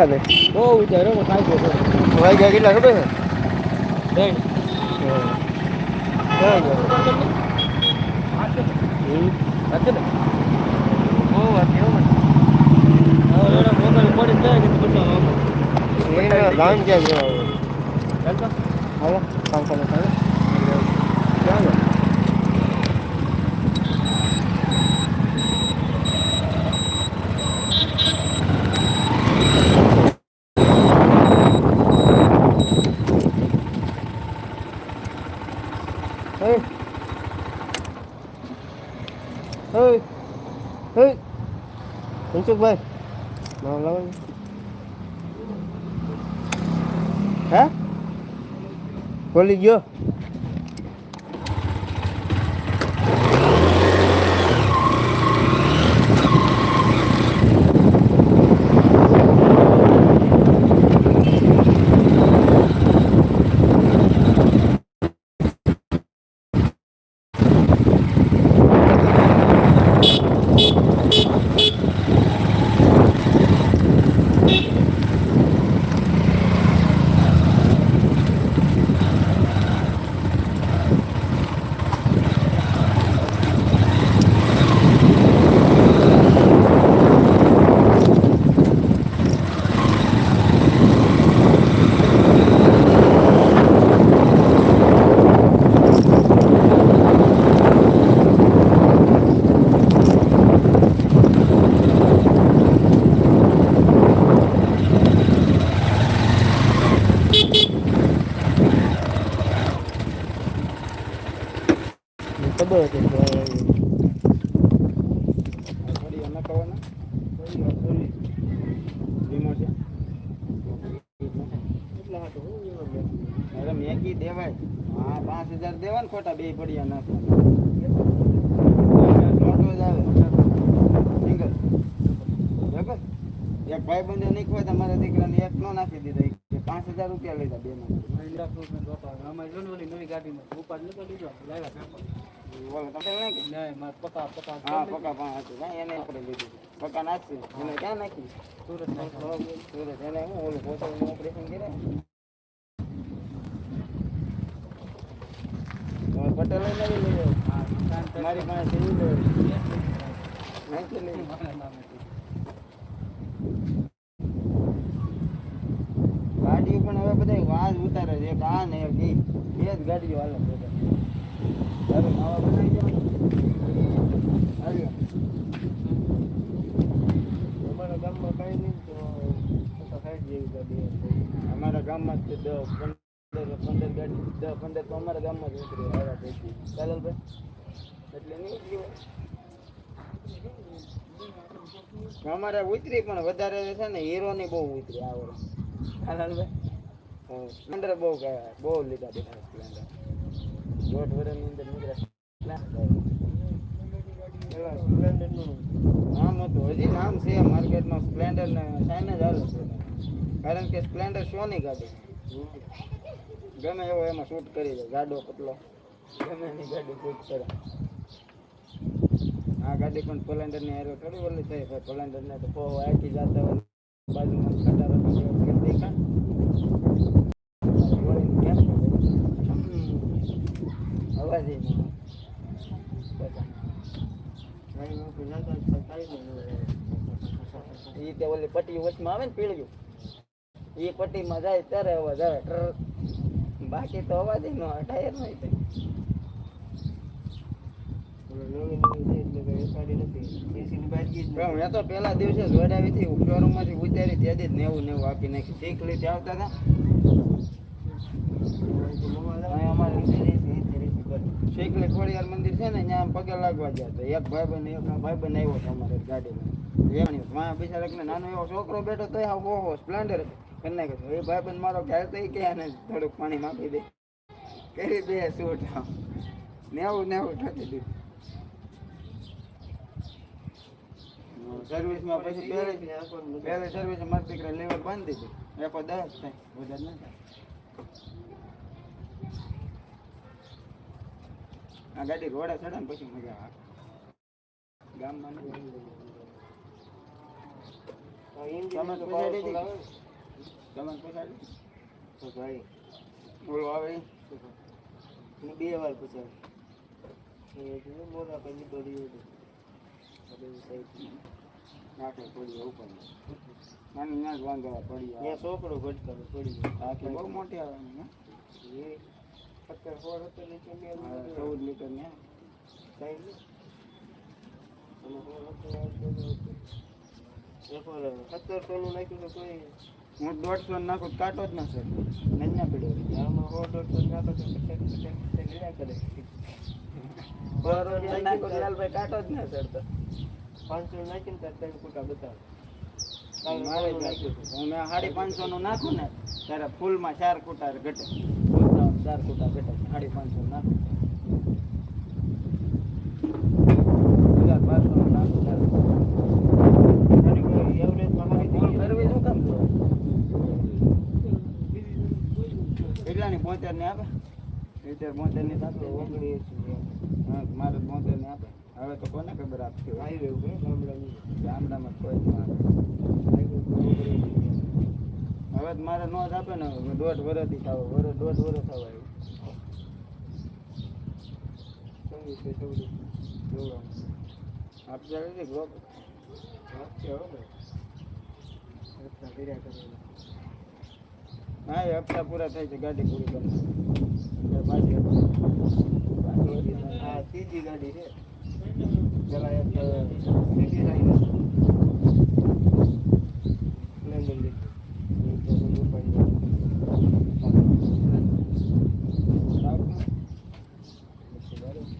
કારખાને બહુ ઊંચા રે કાંઈ ગયો વાગ્યા કેટલા ખબર છે ત્રણ ક્યાં ગયા હમ હતું ને બહુ વાત એવું હવે એના મોબાઈલ પડી જાય કે પછી આમ એને ગામ ક્યાં ગયા ચાલતો હાલો કામ કામ ચાલે ક્યાં ગયા Hey. Hey. Hey. મનસુખભાઈ નામ લાવો ને. હે ખોલી ગયો ખબર હતી કે ફરી એના કરવાના ફરી આ ફરી વીમો છે કેટલા હતો અરે મેગી દેવાય હા પાંચ હજાર દેવા ને ખોટા બે પડ્યા નાખવાના મોટો જ આવે સિંગલ બરાબર એક ભાઈ બંને નાખ્યો તમારા દીકરાને એક નો નાખી દીધો કે પાંચ હજાર રૂપિયા લીધા બે માં બોલો તમે નહીં કે હા, પકા પણ હતું કાંઈ એને આપણે લીધું પકા નાખશે એને ક્યાં નાખી? સુરત. સુરત એને હું ઓલું પોતાનું ઓપરેશન પટેલ લઈ લઈ. મારી પાસે નાખી લઈ ગાડીઓ પણ હવે બધા વાજ ઉતારે છે. એક આ ને એક એ બે જ ગાડીઓ હાલે બધા. હવે દેવાના. અમારા ગામમાં કાંઈ નહીં, તો પચાસ જેવી અમારા ગામમાં જ છે, દસ પંદર પંદર ગાડી. દસ પંદર તો અમારા ગામમાં જ ઉતરી આવ્યા પૈકી એટલે અમારે ઉતરી પણ વધારે છે ને, હીરોની બહુ ઉતરી આવડે સ્પ્લેન્ડર બહુ ગયા બહુ લીધા બધા સ્પ્લેન્ડર. દોઢ વર્ષની અંદર નીકળ્યા. પેલા સ્પ્લેન્ડરનું નામ હતું. હજી નામ છે માર્કેટમાં સ્પ્લેન્ડર ને સાઇન જ આવે છે. કારણ કે સ્પ્લેન્ડર શોની ગાડી. ગમે એવો એમાં શૂટ કરી દે ગાડો પતલો. ગમે એની ગાડી શૂટ કરે. આ ગાડી પણ સ્પ્લેન્ડરની હારે થોડી ઓલી થઈ ભાઈ સ્પ્લેન્ડર ને તો પો આખી જતા હોય બાજુમાં કરી દેખા નહીં. નહીં. પટ્ટી વચમાં આવે ને પીળ્યું એ પટ્ટીમાં જાય ત્યારે અવાજ આવે બાકી તો અવાજ ન નહીં બાજુ જ પણ મેં તો પહેલા દિવસે જોડાવી હતી શોરૂમમાંથી ઉતારી ત્યાંથી નેવું નેવું આપી નાખી શીખ લીધી આવતા હતા છે ને ત્યાં પગે લાગવા ગયા તો એક ભાઈ બન એક ભાઈ બન આવ્યો છે અમારે ગાડીમાં. માં બિચારા નાનો એવો છોકરો બેઠો તો હા ઓહો સ્પ્લેન્ડર કરી નાખ્યો એ ભાઈ બન મારો ઘેર તો કે આને થોડુંક પાણી માપી દે. કરી બે સૂટ નેવું નેવું ઠકી દીધું સર્વિસમાં પછી પહેલે પહેલી સર્વિસ મારા દીકરા લેવલ બાંધી દીધું એકો દસ થાય વધારે ના થાય. આ ગાડી રોડે ચડે ને પછી મજા આવે. ગામમાં તમે તો પછાડી. તમે પછાડી તો ભાઈ બોલો આવે? હું બે વાર પૂછાય એ પછી નીકળ્યું હતું. નાખે પડી ઉપર. નાની ના જ વાંધા પડી છોકરો ભટકારો પડી બહુ મોટી આવે ને? એ સત્તર સોળ સત્તર લીટરની ચૌદ લીટર ને સત્તરસો નાખ્યું તો કોઈ હું દોઢસો ને કાંટો જ ના સર નહીં ના પડ્યો આમાં સો દોઢસો નાખો તો કટક કટક કટક રહ્યા કરે. બરોબર નાખો લાલભાઈ કાંટો જ ના સડતો પાંચસો નાખીને ત્યાં ત્રણ ફૂટા બતાવે. મારે નાખ્યું. હું મેં સાડી પાંચસો નું નાખું ને ત્યારે ફૂલમાં ચાર કુટાર ઘટે. ચાર ફૂટા બેઠા સાડી પાંચસો ના. નાખું હજાર બારસો નાખું ત્યારે તારી કોઈ એવરેજમાં સારી ફૂલ કરવી શું કામ જોવે? કેટલાની બોતેરની આપે? સિત્તેર બોતેરની આપે. ઓગણીસ મારે બોતેર ને આપે. હવે તો કોને ખબર આપશે હોય? રહ્યું ગામડામાં કોઈ જ ના આપે હાઈવે ઉપર ઓગણીસ હવે મારે નો જ આપે ને દોઢ વર્ષથી થાવ, વરસ, દોઢ વર્ષ થવા આવ્યું ચૌવીસ જોવા આપશે નથી ગ્રોપ વાંચશે હો હા, એ હપ્તા પૂરા થાય છે, ગાડી પૂરી કરી આ ત્રીજી ગાડી છે. પેલા એક સ્પ્લેન્ડર લીધી એક તો બધું ઉપાડી બીજી કામ તો ન કાઢ હા કોણ બધા છે કોને કર્યું આગળ રાખો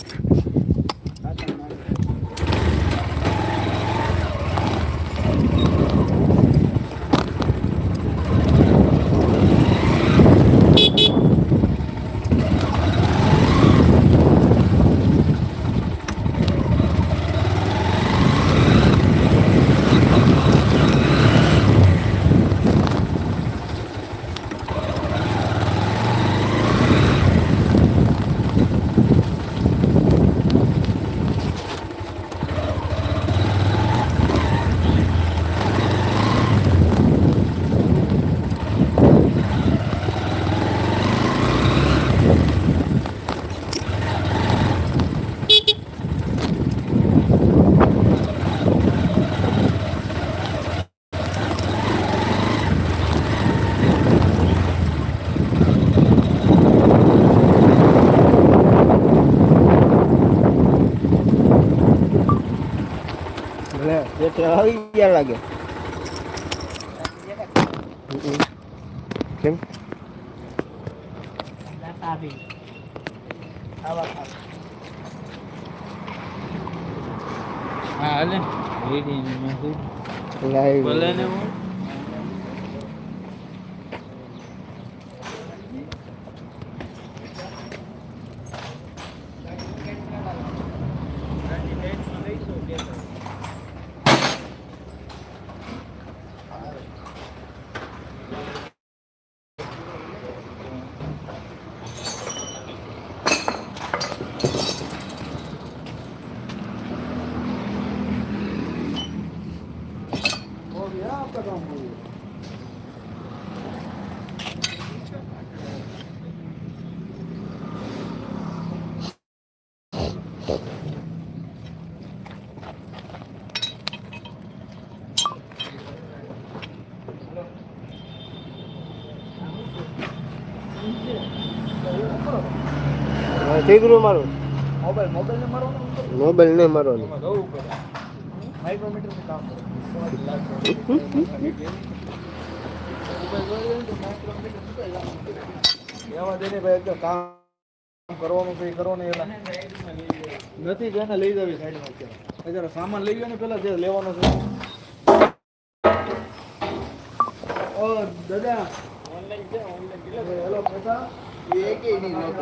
લે એટલે આવી ગયા લાગે. કેમ? હા હાલે. રેડી ભલે ને હું. ઠીકરું મારું. મોબાઈલ મોબાઈલ ને મારો મોબાઈલ ને મારો માઇક્રોમીટરનું કામ એવા ભાઈ એકદમ કામ કરવાનું કઈ કરવાનું એલા. નથી જેને લઈ જવી સાઈડમાં અત્યારે. અત્યારે સામાન લઈ ગયો ને પેલા જે લેવાનો છે. ઓ દાદા. ઓનલાઈન છે ઓનલાઈન. હેલો પૈસા? એ એકેય નહીં નહોતો